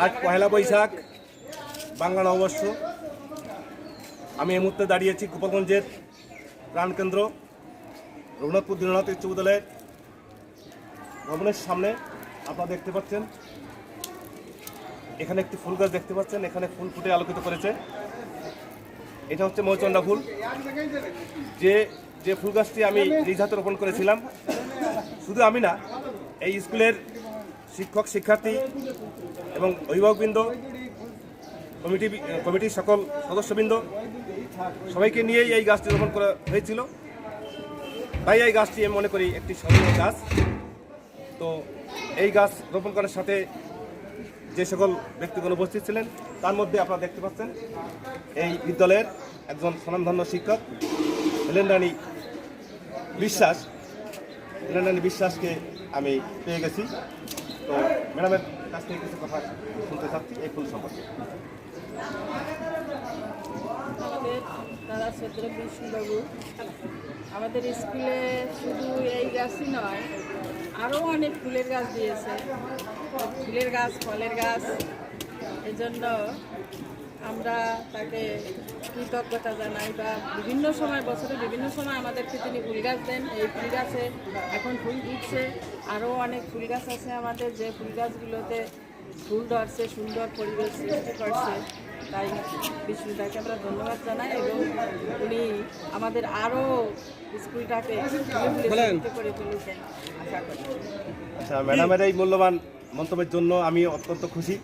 আজ পয়লা বৈশাখ, বাংলা নববর্ষ। আমি এই মুহূর্তে দাঁড়িয়েছি গোপালগঞ্জের প্রাণকেন্দ্র রঘুনাথপুর দীননাথ উচ্চ বিদ্যালয়ের ভবনের সামনে। আপনারা দেখতে পাচ্ছেন, এখানে একটি ফুল গাছ দেখতে পাচ্ছেন, এখানে ফুল ফুটে আলোকিত করেছে। এটা হচ্ছে মৌচন্ডা ফুল। যে যে ফুল গাছটি আমি নিজ হাতে রোপণ করেছিলাম, শুধু আমি না, এই স্কুলের শিক্ষক, শিক্ষার্থী এবং অভিভাবকবৃন্দ, কমিটি, কমিটির সকল সদস্যবৃন্দ, সবাইকে নিয়েই এই গাছটি রোপণ করা হয়েছিল। তাই এই গাছটি আমি মনে করি একটি স্মরণীয় গাছ। তো এই গাছ রোপণ করার সাথে যে সকল ব্যক্তিগণ উপস্থিত ছিলেন, তার মধ্যে আপনারা দেখতে পাচ্ছেন, এই বিদ্যালয়ের একজন স্বনামধন্য শিক্ষক হেলেন রানী বিশ্বাস। হেলেন রানী বিশ্বাসকে আমি পেয়ে গেছি। তো ম্যাডামের কাছ থেকে কিছু কথা শুনতে চাচ্ছি এই ফুল সম্পর্কে। আমাদের স্কুলে শুধু এই গাছই নয় আরও অনেক ফুলের গাছ দিয়েছে। ফুলের গাছ, ফলের গাছ, এজন্য আমরা তাকে কৃতজ্ঞতা জানাই বা বিভিন্ন সময় বছরে বিভিন্ন সময় আমাদেরকে তিনি ফুল গাছ দেন। এই ফুল গাছে এখন ফুল ফুটছে আরও অনেক ফুল গাছ আছে আমাদের যে ফুল গাছগুলোতে ফুল ধরছে সুন্দর পরিবেশ সৃষ্টি করছে। তাই বিষ্ণুদাকে আমরা ধন্যবাদ জানাই এবং উনি আমাদের আরও স্কুলটাকে আশা করি। আচ্ছা ম্যাডামের এই মূল্যবান মন্তব্যের জন্য আমি অত্যন্ত খুশি।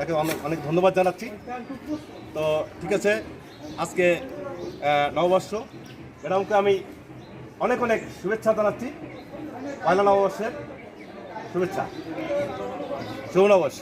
তাকে অনেক অনেক ধন্যবাদ জানাচ্ছি। তো ঠিক আছে, আজকে নববর্ষ। ম্যাডামকে আমি অনেক অনেক শুভেচ্ছা জানাচ্ছি। পয়লা নববর্ষের শুভেচ্ছা। শুভ নববর্ষ।